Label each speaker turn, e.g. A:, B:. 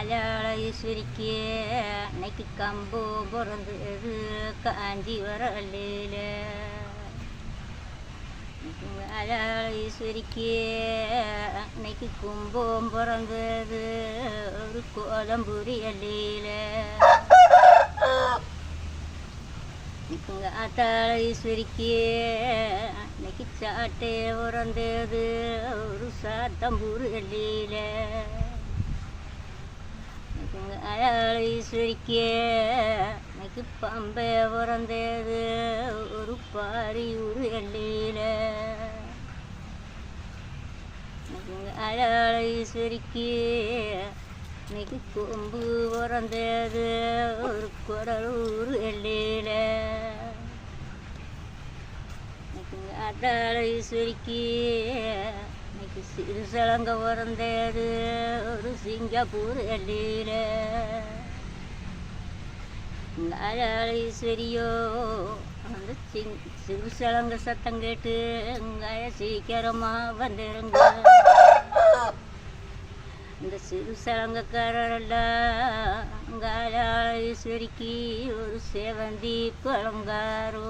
A: அலாள ஈஸ்வரிக்கு அன்னைக்கு கம்பு பிறந்தது காஞ்சி வரலையில அலாள ஈஸ்வரிக்கு அன்னைக்கு கும்பம் பிறந்தது ஒரு கோலம்புரி அல்லையில நிற்குங்க ஆத்தாள ஈஸ்வரிக்கு அன்னைக்கு சாட்டை பிறந்தது ஒரு சாத்தம்பூர் எல்லையில நிற்குங்க அழகாள ஈஸ்வரிக்கு அன்னைக்கு பம்பை பிறந்தது ஒரு பாரியூர் எல்லையில நிற்குங்க அழகாள ஈஸ்வரிக்கு இன்னைக்கு கொம்பு பிறந்தது ஒரு குடலூர் எல்லையில இன்னைக்கு சுருக்கி இன்னைக்கு சிறு சிறுசலங்க பிறந்தது ஒரு சிங்கப்பூர் எல்லையில சரியோ அந்த சிங் சிறு சிறுசலங்க சத்தம் கேட்டு அங்காய சீக்கிரமா வந்துருங்க. இந்த சிறு சலங்கக்காரெல்லாம் ஈஸ்வரிக்கு ஒரு சேவந்தி பழங்காரோ